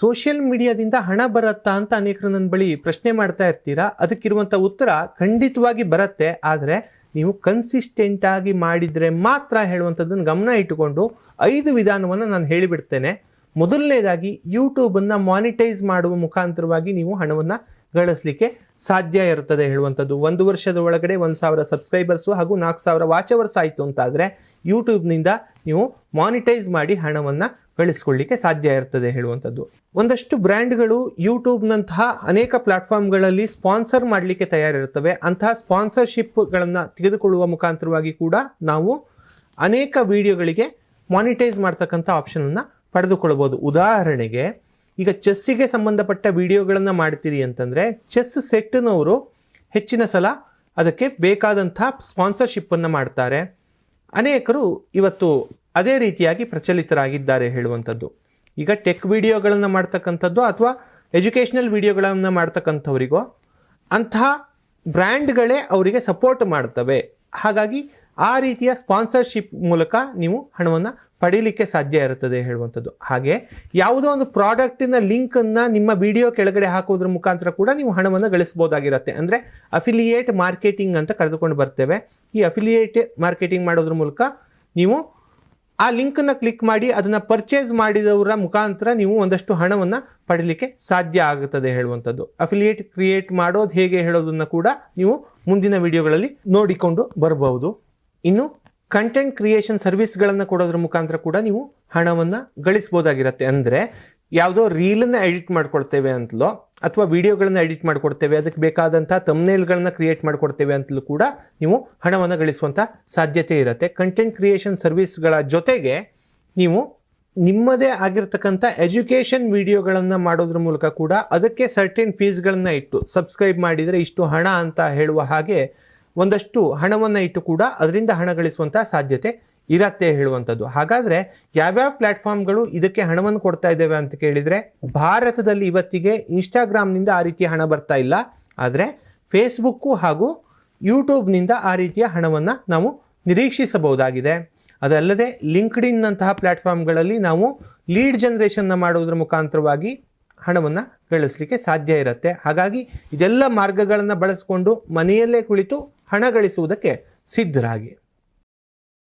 Social ಮೀಡಿಯಾದಿಂದ ಹಣ ಬರುತ್ತಾ ಅಂತ ಅನೇಕರು ನನ್ನ ಬಳಿ ಪ್ರಶ್ನೆ ಮಾಡ್ತಾ ಇರ್ತೀರಾ? ಅದಕ್ಕಿರುವಂಥ ಉತ್ತರ ಖಂಡಿತವಾಗಿ ಬರುತ್ತೆ. ಆದರೆ ನೀವು ಕನ್ಸಿಸ್ಟೆಂಟ್ ಆಗಿ ಮಾಡಿದ್ರೆ ಮಾತ್ರ ಹೇಳುವಂಥದ್ದನ್ನು ಗಮನ ಇಟ್ಟುಕೊಂಡು ಐದು ವಿಧಾನವನ್ನು ನಾನು ಹೇಳಿಬಿಡ್ತೇನೆ. ಮೊದಲನೇದಾಗಿ ಯೂಟ್ಯೂಬನ್ನು ಮಾನಿಟೈಸ್ ಮಾಡುವ ಮುಖಾಂತರವಾಗಿ ನೀವು ಹಣವನ್ನು ಗಳಿಸಲಿಕ್ಕೆ ಸಾಧ್ಯ ಇರುತ್ತದೆ ಹೇಳುವಂಥದ್ದು. ಒಂದು ವರ್ಷದ ಒಳಗಡೆ ಒಂದು ಸಾವಿರ ಸಬ್ಸ್ಕ್ರೈಬರ್ಸು ಹಾಗೂ ನಾಲ್ಕು ಸಾವಿರ ವಾಚವರ್ಸ್ ಆಯಿತು ಅಂತಾದರೆ ಯೂಟ್ಯೂಬ್ನಿಂದ ನೀವು ಮಾನಿಟೈಸ್ ಮಾಡಿ ಹಣವನ್ನು ಗಳಿಸ್ಕೊಳ್ಳಿಕ್ಕೆ ಸಾಧ್ಯ ಇರ್ತದೆ ಹೇಳುವಂಥದ್ದು. ಒಂದಷ್ಟು ಬ್ರ್ಯಾಂಡ್ಗಳು ಯೂಟ್ಯೂಬ್ನಂತಹ ಅನೇಕ ಪ್ಲಾಟ್ಫಾರ್ಮ್ಗಳಲ್ಲಿ ಸ್ಪಾನ್ಸರ್ ಮಾಡಲಿಕ್ಕೆ ತಯಾರಿರುತ್ತವೆ. ಅಂತಹ ಸ್ಪಾನ್ಸರ್ಶಿಪ್ಗಳನ್ನು ತೆಗೆದುಕೊಳ್ಳುವ ಮುಖಾಂತರವಾಗಿ ಕೂಡ ನಾವು ಅನೇಕ ವಿಡಿಯೋಗಳಿಗೆ ಮಾನಿಟೈಸ್ ಮಾಡ್ತಕ್ಕಂಥ ಆಪ್ಷನನ್ನು ಪಡೆದುಕೊಳ್ಳಬಹುದು. ಉದಾಹರಣೆಗೆ, ಈಗ ಚೆಸ್ಸಿಗೆ ಸಂಬಂಧಪಟ್ಟ ವಿಡಿಯೋಗಳನ್ನು ಮಾಡ್ತೀರಿ ಅಂತಂದರೆ, ಚೆಸ್ ಸೆಟ್ನವರು ಹೆಚ್ಚಿನ ಸಲ ಅದಕ್ಕೆ ಬೇಕಾದಂಥ ಸ್ಪಾನ್ಸರ್ಶಿಪ್ಪನ್ನು ಮಾಡ್ತಾರೆ. ಅನೇಕರು ಇವತ್ತು ಅದೇ ರೀತಿಯಾಗಿ ಪ್ರಚಲಿತರಾಗಿದ್ದಾರೆ ಹೇಳುವಂಥದ್ದು. ಈಗ ಟೆಕ್ ವಿಡಿಯೋಗಳನ್ನು ಮಾಡ್ತಕ್ಕಂಥದ್ದು ಅಥವಾ ಎಜುಕೇಷನಲ್ ವಿಡಿಯೋಗಳನ್ನು ಮಾಡ್ತಕ್ಕಂಥವರಿಗೋ ಅಂತಹ ಬ್ರ್ಯಾಂಡ್ಗಳೇ ಅವರಿಗೆ ಸಪೋರ್ಟ್ ಮಾಡ್ತವೆ. ಹಾಗಾಗಿ ಆ ರೀತಿಯ ಸ್ಪಾನ್ಸರ್ಶಿಪ್ ಮೂಲಕ ನೀವು ಹಣವನ್ನು ಪಡೀಲಿಕ್ಕೆ ಸಾಧ್ಯ ಇರುತ್ತದೆ ಹೇಳುವಂಥದ್ದು. ಹಾಗೆ ಯಾವುದೋ ಒಂದು ಪ್ರಾಡಕ್ಟಿನ ಲಿಂಕನ್ನು ನಿಮ್ಮ ವಿಡಿಯೋ ಕೆಳಗಡೆ ಹಾಕೋದ್ರ ಮುಖಾಂತರ ಕೂಡ ನೀವು ಹಣವನ್ನು ಗಳಿಸ್ಬೋದಾಗಿರುತ್ತೆ ಅಂದರೆ ಅಫಿಲಿಯೇಟ್ ಮಾರ್ಕೆಟಿಂಗ್ ಅಂತ ಕರೆದುಕೊಂಡು ಬರ್ತೇವೆ. ಈ ಅಫಿಲಿಯೇಟ್ ಮಾರ್ಕೆಟಿಂಗ್ ಮಾಡೋದ್ರ ಮೂಲಕ ನೀವು ಆ ಲಿಂಕನ್ನು ಕ್ಲಿಕ್ ಮಾಡಿ, ಅದನ್ನು ಪರ್ಚೇಸ್ ಮಾಡಿದವರ ಮುಖಾಂತರ ನೀವು ಒಂದಷ್ಟು ಹಣವನ್ನು ಪಡೀಲಿಕ್ಕೆ ಸಾಧ್ಯ ಆಗುತ್ತದೆ ಹೇಳುವಂಥದ್ದು. ಅಫಿಲಿಯೇಟ್ ಕ್ರಿಯೇಟ್ ಮಾಡೋದು ಹೇಗೆ ಹೇಳೋದನ್ನು ಕೂಡ ನೀವು ಮುಂದಿನ ವಿಡಿಯೋಗಳಲ್ಲಿ ನೋಡಿಕೊಂಡು ಬರಬಹುದು. ಇನ್ನು ಕಂಟೆಂಟ್ ಕ್ರಿಯೇಷನ್ ಸರ್ವಿಸ್ಗಳನ್ನು ಕೊಡೋದ್ರ ಮುಖಾಂತರ ಕೂಡ ನೀವು ಹಣವನ್ನು ಗಳಿಸ್ಬೋದಾಗಿರುತ್ತೆ. ಅಂದರೆ ಯಾವುದೋ ರೀಲನ್ನು ಎಡಿಟ್ ಮಾಡ್ಕೊಳ್ತೇವೆ ಅಂತಲೋ ಅಥವಾ ವಿಡಿಯೋಗಳನ್ನು ಎಡಿಟ್ ಮಾಡಿಕೊಡ್ತೇವೆ, ಅದಕ್ಕೆ ಬೇಕಾದಂಥ ತಮ್ನೇಲ್ಗಳನ್ನ ಕ್ರಿಯೇಟ್ ಮಾಡಿಕೊಡ್ತೇವೆ ಅಂತಲೂ ಕೂಡ ನೀವು ಹಣವನ್ನು ಗಳಿಸುವಂಥ ಸಾಧ್ಯತೆ ಇರುತ್ತೆ. ಕಂಟೆಂಟ್ ಕ್ರಿಯೇಷನ್ ಸರ್ವಿಸ್ಗಳ ಜೊತೆಗೆ ನೀವು ನಿಮ್ಮದೇ ಆಗಿರ್ತಕ್ಕಂಥ ಎಜುಕೇಷನ್ ವಿಡಿಯೋಗಳನ್ನು ಮಾಡೋದ್ರ ಮೂಲಕ ಕೂಡ ಅದಕ್ಕೆ ಸರ್ಟೆನ್ ಫೀಸ್ಗಳನ್ನು ಇಟ್ಟು ಸಬ್ಸ್ಕ್ರೈಬ್ ಮಾಡಿದರೆ ಇಷ್ಟು ಹಣ ಅಂತ ಹೇಳುವ ಹಾಗೆ ಒಂದಷ್ಟು ಹಣವನ್ನು ಇಟ್ಟು ಕೂಡ ಅದರಿಂದ ಹಣ ಗಳಿಸುವಂಥ ಸಾಧ್ಯತೆ ಇರತ್ತೆ ಹೇಳುವಂಥದ್ದು. ಹಾಗಾದರೆ ಯಾವ್ಯಾವ ಪ್ಲಾಟ್ಫಾರ್ಮ್ಗಳು ಇದಕ್ಕೆ ಹಣವನ್ನು ಕೊಡ್ತಾ ಇದ್ದೇವೆ ಅಂತ ಕೇಳಿದರೆ, ಭಾರತದಲ್ಲಿ ಇವತ್ತಿಗೆ ಇನ್ಸ್ಟಾಗ್ರಾಮ್ನಿಂದ ಆ ರೀತಿಯ ಹಣ ಬರ್ತಾ ಇಲ್ಲ. ಆದರೆ ಫೇಸ್ಬುಕ್ಕು ಹಾಗೂ ಯೂಟ್ಯೂಬ್ನಿಂದ ಆ ರೀತಿಯ ಹಣವನ್ನು ನಾವು ನಿರೀಕ್ಷಿಸಬಹುದಾಗಿದೆ. ಅದಲ್ಲದೆ ಲಿಂಕ್ಡ್ಇನ್ನಂತಹ ಪ್ಲಾಟ್ಫಾರ್ಮ್ಗಳಲ್ಲಿ ನಾವು ಲೀಡ್ ಜನ್ರೇಷನ್ನ ಮಾಡುವುದರ ಮುಖಾಂತರವಾಗಿ ಹಣವನ್ನು ಗಳಿಸಲಿಕ್ಕೆ ಸಾಧ್ಯ ಇರುತ್ತೆ. ಹಾಗಾಗಿ ಇದೆಲ್ಲ ಮಾರ್ಗಗಳನ್ನು ಬಳಸಿಕೊಂಡು ಮನೆಯಲ್ಲೇ ಕುಳಿತು ಹಣ ಗಳಿಸುವುದಕ್ಕೆ ಸಿದ್ಧರಾಗಿ.